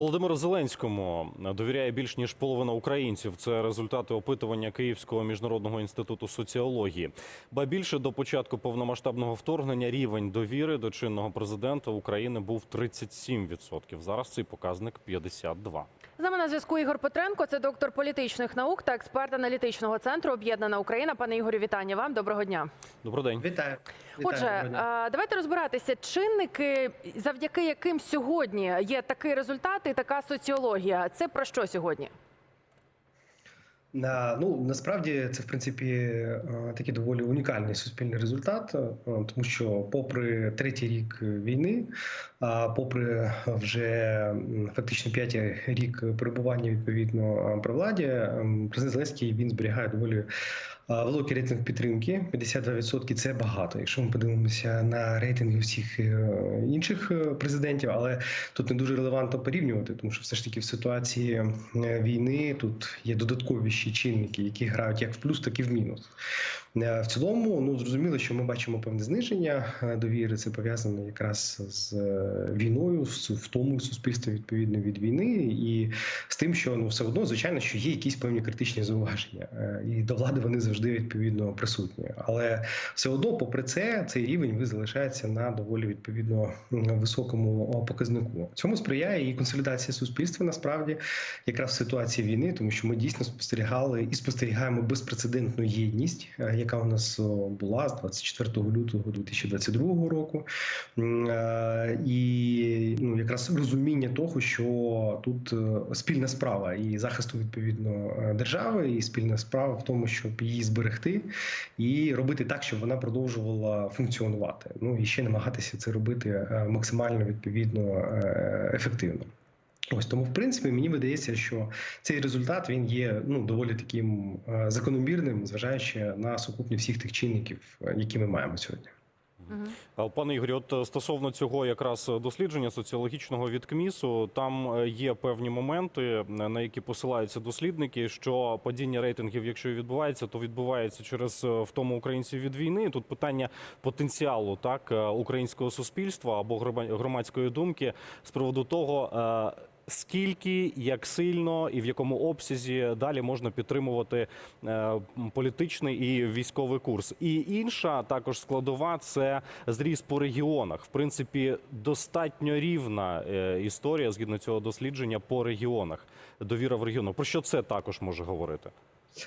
Володимиру Зеленському довіряє більш ніж половина українців. Це результати опитування Київського міжнародного інституту соціології. Ба більше до початку повномасштабного вторгнення рівень довіри до чинного президента України був 37%. Зараз цей показник 52%. З нами на зв'язку Ігор Петренко, це доктор політичних наук та експерт аналітичного центру Об'єднана Україна. Пане Ігорю, вітання вам. Доброго дня. Добрий день. Вітаю. Отже, Вітаю, доброго дня. е, давайте розбиратися. Чинники, завдяки яким сьогодні є такий результат і така соціологія. Це про що сьогодні? Ну насправді це в принципі е, такий доволі унікальний суспільний результат, е, тому що, попри третій рік війни, попри вже фактично п'ятий рік перебування відповідно е, при владі, президент Зеленський він зберігає доволі великий рейтинг підтримки. 52% – це багато. Якщо ми подивимося на рейтинги всіх е, інших е, президентів, але тут не дуже релевантно порівнювати, тому що все ж таки в ситуації е, війни тут є додаткові ще чинники, які грають як в плюс, так і в мінус. Е, В цілому, ну зрозуміло, що ми бачимо певне зниження е, довіри. Це пов'язано якраз з е, війною, з втомою суспільства відповідно від війни, і з тим, що ну все одно, звичайно, що є якісь певні критичні зауваження, і до влади вони завжди відповідно присутні. Але все одно, попри це, цей рівень ви залишається на доволі відповідно високому показнику. Цьому сприяє і консолідація суспільства насправді якраз в ситуації війни, тому що ми дійсно спостерігали і спостерігаємо безпрецедентну єдність, яка у нас була з 24 лютого 2022 року, е, і ну якраз розуміння того, що тут е, спільна справа і захисту відповідно е, держави, і спільна справа в тому, щоб її зберегти і робити так, щоб вона продовжувала функціонувати. Ну і ще намагатися це робити максимально відповідно ефективно. Ось тому, в принципі, мені видається, що цей результат він є ну доволі таким е, закономірним, зважаючи на сукупні всіх тих чинників, е, які ми маємо сьогодні. Мгм. Пане Ігорі, от е, стосовно цього якраз дослідження соціологічного від КМІСу, там е, є певні моменти, е, на які посилаються дослідники, що падіння рейтингів, якщо відбувається, то відбувається через е, втому українців від війни. Тут питання потенціалу так е, українського суспільства або грома- громадської думки з приводу того. Скільки, як сильно і в якому обсязі далі можна підтримувати е, політичний і військовий курс? І інша також складова це зріст по регіонах. В принципі, достатньо рівна е, історія згідно цього дослідження по регіонах. Довіра в регіону. Про що це також може говорити?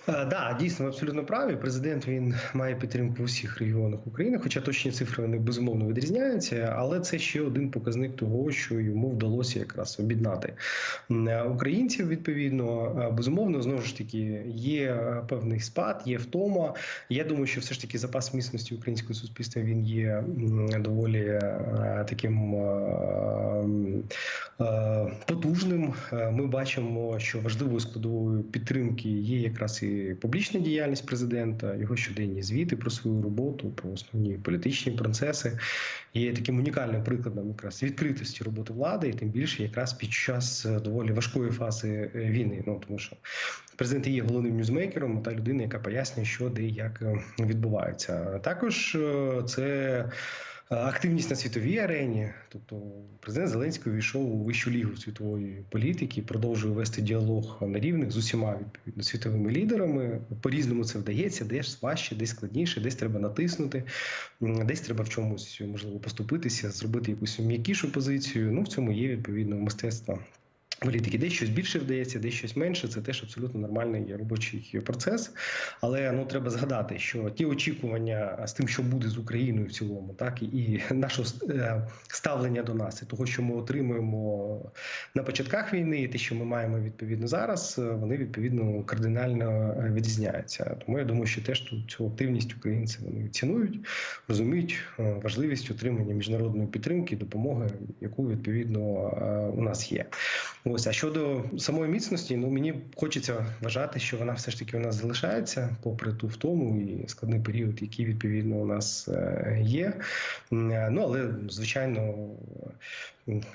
Так, да, дійсно, ви абсолютно праві. Президент він має підтримку в усіх регіонах України, хоча точні цифри вони безумовно відрізняються, але це ще один показник того, що йому вдалося якраз об'єднати е, українців. Відповідно, Е, безумовно, знову ж таки, є е, певний спад, є втома. Я думаю, що все ж таки запас міцності українського суспільства він є доволі е, таким е, е, потужним. Е, Ми бачимо, що важливою складовою підтримки є якраз і публічна діяльність президента, його щоденні звіти про свою роботу, про основні політичні процеси. Є таким унікальним прикладом якраз відкритості роботи влади, і тим більше якраз під час е, доволі важкої фази е, війни. Ну тому що президент є головним ньюзмейкером, та людина, яка пояснює, що де і як е, відбувається. Також це. Е, Активність на світовій арені, тобто президент Зеленський увійшов у вищу лігу світової політики, продовжує вести діалог на рівних з усіма відповідно світовими лідерами. По різному це вдається, десь важче, десь складніше, десь треба натиснути, десь треба в чомусь можливо поступитися, зробити якусь м'якішу позицію. Ну в цьому є відповідно мистецтво. Політики десь щось більше вдається, десь щось менше. Це теж абсолютно нормальний робочий процес. Але ну треба згадати, що ті очікування з тим, що буде з Україною в цілому, так і наше е, ставлення до нас, і того, що ми отримуємо на початках війни, і те, що ми маємо відповідно зараз, е, вони відповідно кардинально е, відрізняються. Тому я думаю, що теж тут цю активність українці вони цінують, розуміють важливість отримання міжнародної підтримки, допомоги, яку відповідно у нас є. Ось а щодо самої міцності, ну мені хочеться вважати, що вона все ж таки у нас залишається, попри ту втому і складний період, який відповідно у нас е, є. Е, Ну але звичайно,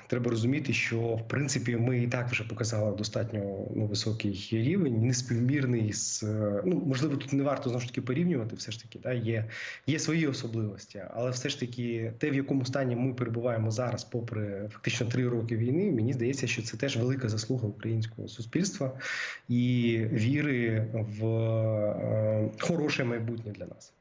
треба розуміти, що в принципі ми і так вже показали достатньо ну, високий рівень, неспівмірний з ну можливо, тут не варто знову ж таки порівнювати. Все ж таки, да, є, є свої особливості, але все ж таки, те, в якому стані ми перебуваємо зараз, попри фактично три роки війни, мені здається, що це теж велика заслуга українського суспільства і віри в е, хороше майбутнє для нас.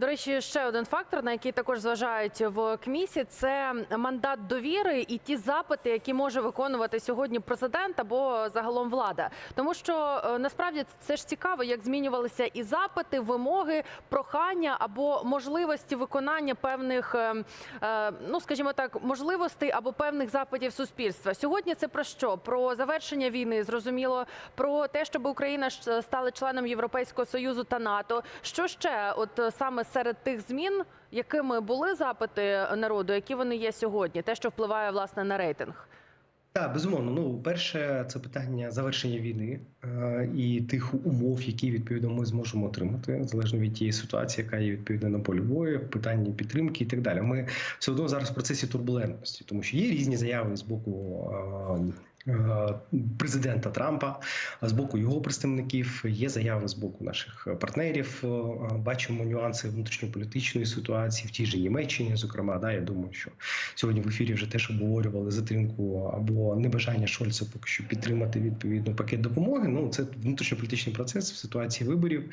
До речі, ще один фактор, на який також зважають в КМІСі, це мандат довіри і ті запити, які може виконувати сьогодні президент або загалом влада. Тому що е, насправді це ж цікаво, як змінювалися і запити, вимоги, прохання або можливості виконання певних, е, е, ну скажімо так, можливостей або певних запитів суспільства. Сьогодні це про що? Про завершення війни, зрозуміло, про те, щоб Україна стала членом Європейського союзу та НАТО. Що ще, от саме серед тих змін, якими були запити народу, які вони є сьогодні, те, що впливає власне на рейтинг. Так, безумовно. Ну, перше, це питання завершення війни е, і тих умов, які відповідно ми зможемо отримати, залежно від тієї ситуації, яка є відповідно на полі бою, питання підтримки і так далі. Ми все одно зараз в процесі турбулентності, тому що є різні заяви з боку. Е, Президента Трампа з боку його представників є заяви з боку наших партнерів. Е, Бачимо нюанси внутрішньополітичної ситуації в тій же Німеччині. Зокрема, да я думаю, що сьогодні в ефірі вже теж обговорювали затримку або небажання Шольца поки що підтримати відповідно пакет допомоги. Ну це внутрішньополітичний процес в ситуації виборів.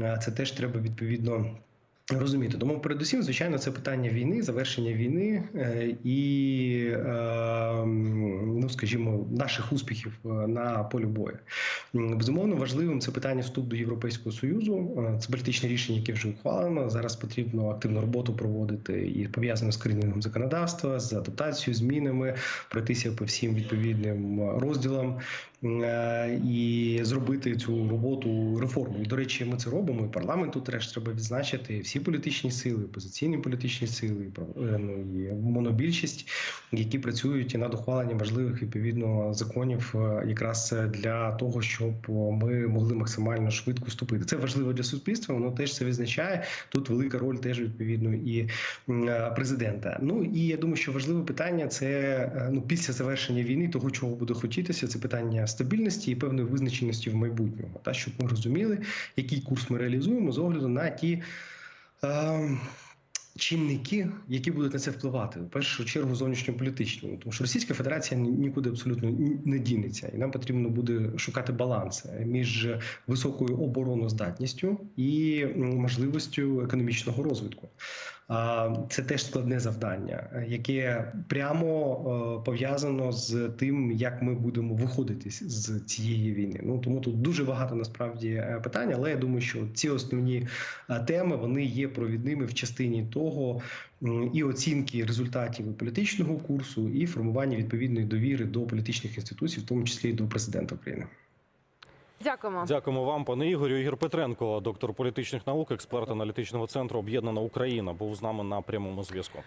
Е, Це теж треба відповідно. Розуміти, тому передусім, звичайно, це питання війни, завершення війни е, і, е, ну скажімо, наших успіхів е, на полі бою. Безумовно, важливим це питання вступ до Європейського союзу. Е, Це політичне рішення, яке вже ухвалено. Зараз потрібно активну роботу проводити і пов'язано з корінням законодавства, з адаптацією, змінами, пройтися по всім відповідним розділам і зробити цю роботу реформу. До речі, ми це робимо. І парламенту теж треба відзначити всі політичні сили, опозиційні політичні сили, е, ну і монобільшість, які працюють і над ухваленням важливих відповідно законів, е, якраз для того, щоб ми могли максимально швидко вступити. Це важливо для суспільства. Воно теж це відзначає. Тут велика роль теж відповідно і е, президента. Ну і я думаю, що важливе питання це е, ну після завершення війни, того чого буде хотітися, це питання стабільності і певної визначеності в майбутньому, та щоб ми розуміли, який курс ми реалізуємо з огляду на ті. Е, Чинники, які будуть на це впливати, в першу чергу зовнішньополітичні, тому що Російська Федерація нікуди абсолютно не дінеться, і нам потрібно буде шукати баланс між високою обороноздатністю і можливістю економічного розвитку. Це теж складне завдання, яке прямо е, пов'язано з тим, як ми будемо виходити з- з цієї війни. Ну тому тут дуже багато насправді е, питань, але я думаю, що ці основні е, теми вони є провідними в частині того і оцінки результатів політичного курсу, і формування відповідної довіри до політичних інституцій, в тому числі і до президента України. Дякуємо. Дякуємо вам, пане Ігорю. Ігор Петренко, доктор політичних наук, експерт аналітичного центру Об'єднана Україна, був з нами на прямому зв'язку.